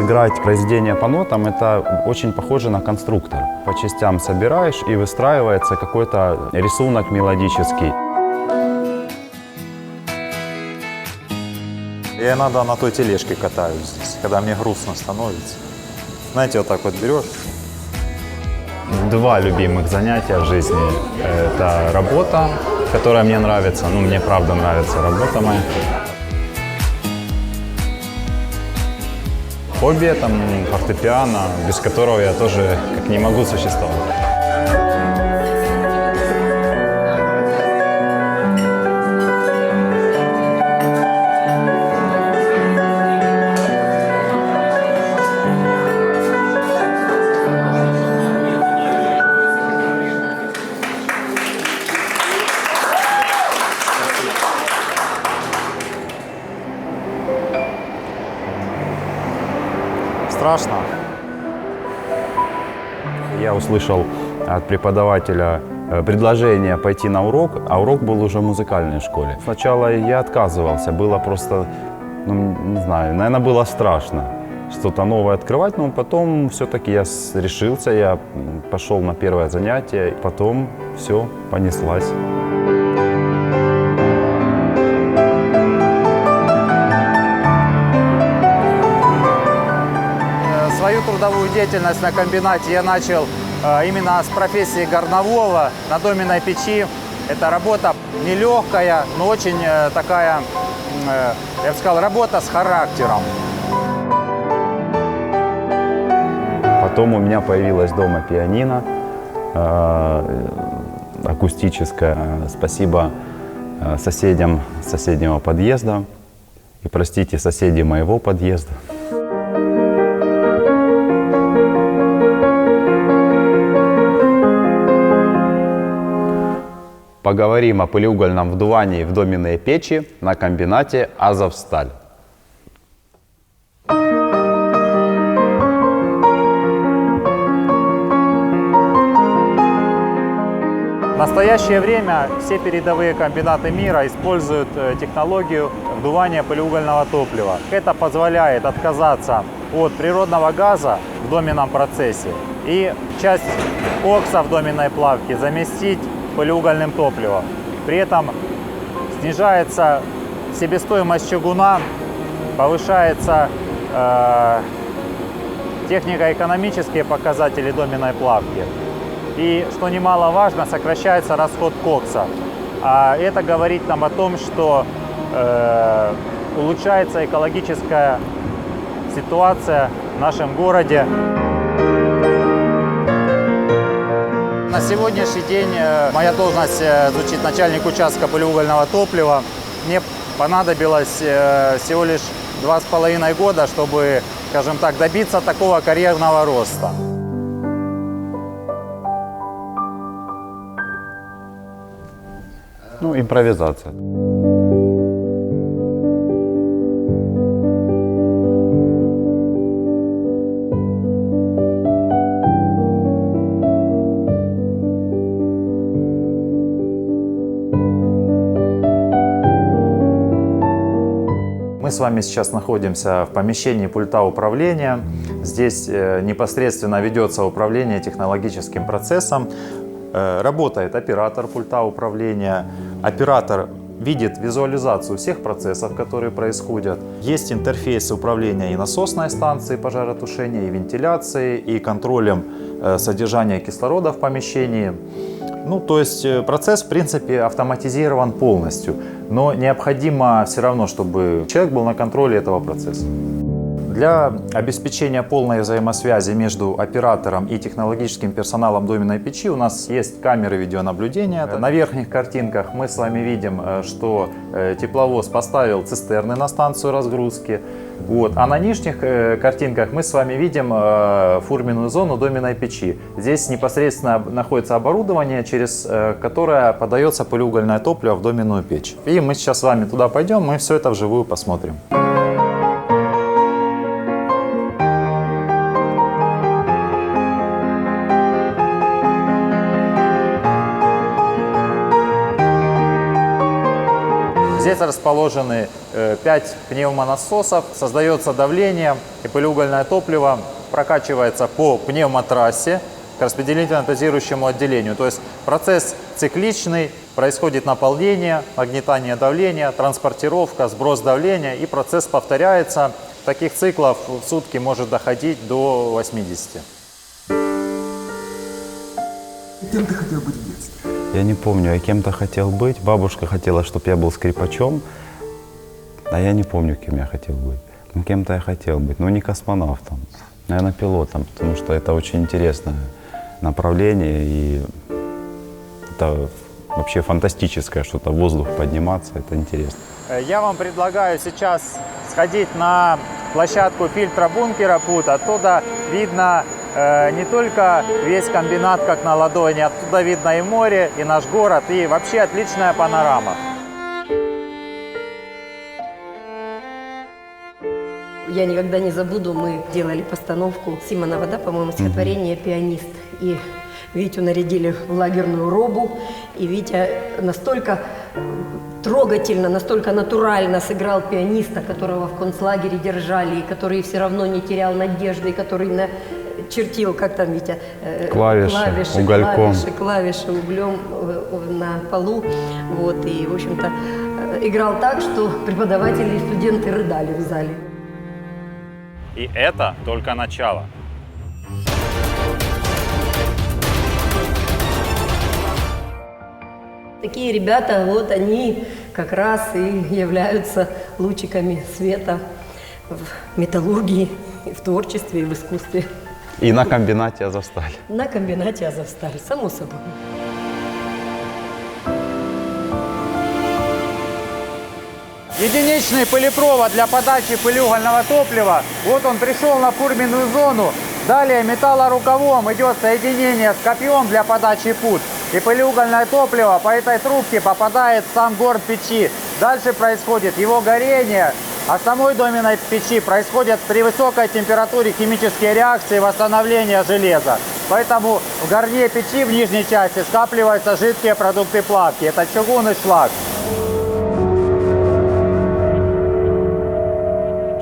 играть произведение по нотам, это очень похоже на конструктор. По частям собираешь и выстраивается какой-то рисунок мелодический. Я иногда на той тележке катаюсь здесь, когда мне грустно становится. Знаете, вот так вот берешь. Два любимых занятия в жизни. Это работа, которая мне нравится. Ну, мне правда нравится работа моя. Хобби там фортепиано, без которого я тоже как не могу существовать. Я услышал от преподавателя э, предложение пойти на урок, а урок был уже в музыкальной школе. Сначала я отказывался, было просто, ну, не знаю, наверное, было страшно что-то новое открывать, но потом все-таки я решился, я пошел на первое занятие, потом все понеслась. Свою трудовую деятельность на комбинате я начал э, именно с профессии горнового на доменной печи. Это работа нелегкая, но очень э, такая, э, я бы сказал, работа с характером. Потом у меня появилась дома пианино акустическое. Спасибо соседям соседнего подъезда. И простите соседей моего подъезда. Поговорим о пылеугольном вдувании в доменные печи на комбинате «Азовсталь». В настоящее время все передовые комбинаты мира используют э, технологию вдувания полиугольного топлива. Это позволяет отказаться от природного газа в доменном процессе и часть кокса в доменной плавке заместить полиугольным топливом. При этом снижается себестоимость чугуна, повышается э, технико-экономические показатели доменной плавки. И, что немаловажно, сокращается расход кокса. А это говорит нам о том, что э, улучшается экологическая ситуация в нашем городе. На сегодняшний день э, моя должность э, звучит начальник участка полиугольного топлива. Мне понадобилось э, всего лишь два с половиной года, чтобы, скажем так, добиться такого карьерного роста. Ну, импровизация. С вами сейчас находимся в помещении пульта управления. Здесь э, непосредственно ведется управление технологическим процессом. Э, Работает оператор пульта управления. Оператор видит визуализацию всех процессов, которые происходят. Есть интерфейс управления и насосной станцией пожаротушения, и вентиляции, и контролем э, содержания кислорода в помещении. Ну, то есть э, процесс, в принципе, автоматизирован полностью, но необходимо все равно, чтобы человек был на контроле этого процесса. Для обеспечения полной взаимосвязи между оператором и технологическим персоналом доменной печи у нас есть камеры видеонаблюдения. На верхних картинках мы с вами видим, э, что э, тепловоз поставил цистерны на станцию разгрузки. Вот. А на нижних э, картинках мы с вами видим фурменную зону доменной печи. Здесь непосредственно находится оборудование, через которое подается полиугольное топливо в доменную печь. И мы сейчас с вами туда пойдем, мы все это вживую посмотрим. Здесь расположены 5 пневмонасосов, создается давление, и пылеугольное топливо прокачивается по пневмотрассе к распределительно-дозирующему отделению. То есть процесс цикличный, происходит наполнение, нагнетание давления, транспортировка, сброс давления, и процесс повторяется. Таких циклов в сутки может доходить до 80. Кем ты хотел быть в детстве? Я не помню, я кем-то хотел быть. Бабушка хотела, чтобы я был скрипачом, а я не помню, кем я хотел быть. Ну, кем-то я хотел быть, но не космонавтом, наверное, пилотом, потому что это очень интересное направление, и это вообще фантастическое что-то, воздух подниматься, это интересно. Э, Я вам предлагаю сейчас сходить на площадку фильтра бункера ПУТ. Оттуда видно не только весь комбинат как на ладони, оттуда видно и море, и наш город, и вообще отличная панорама. Я никогда не забуду, мы делали постановку Симонова, да, по-моему, стихотворение «Пианист». И Витю нарядили в лагерную робу, и Витя настолько трогательно, настолько натурально сыграл пианиста, которого в концлагере держали, и который все равно не терял надежды, и который на чертил, как там, Витя? э, Клавиши, клавиши, угольком. клавиши, клавиши углем э, э, на полу. Вот, и, в общем-то, играл так, что преподаватели и студенты рыдали в зале. И это только начало. Такие ребята, вот они как раз и являются лучиками света в металлургии, в творчестве и в искусстве. И на комбинате Азовсталь. На комбинате Азовсталь, само собой. Единичный пылепровод для подачи пылеугольного топлива. Вот он пришел на фурменную зону. Далее металлорукавом идет соединение с копьем для подачи пут. И пылеугольное топливо по этой трубке попадает в сам горн печи. Дальше происходит его горение. А в самой доменной печи происходят при высокой температуре химические реакции восстановления железа. Поэтому в горне печи в нижней части скапливаются жидкие продукты плавки. Это чугун и шлак.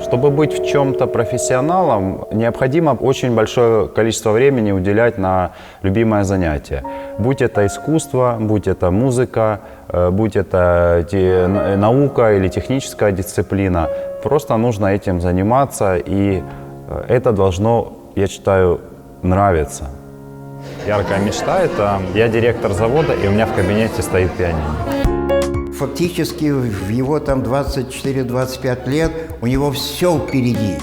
Чтобы быть в чем-то профессионалом, необходимо очень большое количество времени уделять на любимое занятие. Будь это искусство, будь это музыка, будь это те- н- наука или техническая дисциплина. Просто нужно этим заниматься, и э, это должно, я считаю, нравиться. Яркая мечта – это я директор завода, и у меня в кабинете стоит пианино. Фактически в его там 24-25 лет у него все впереди.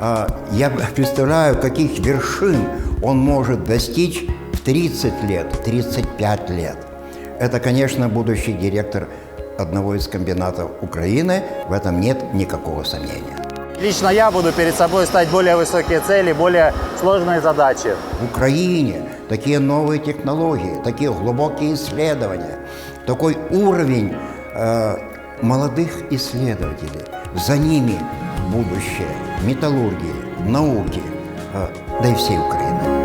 А, Я представляю, каких вершин он может достичь в 30 лет, 35 лет. Это, конечно, будущий директор одного из комбинатов Украины, в этом нет никакого сомнения. Лично я буду перед собой ставить более высокие цели, более сложные задачи. В Украине такие новые технологии, такие глубокие исследования, такой уровень э, молодых исследователей. За ними будущее металлургии, науки, э, да и всей Украины.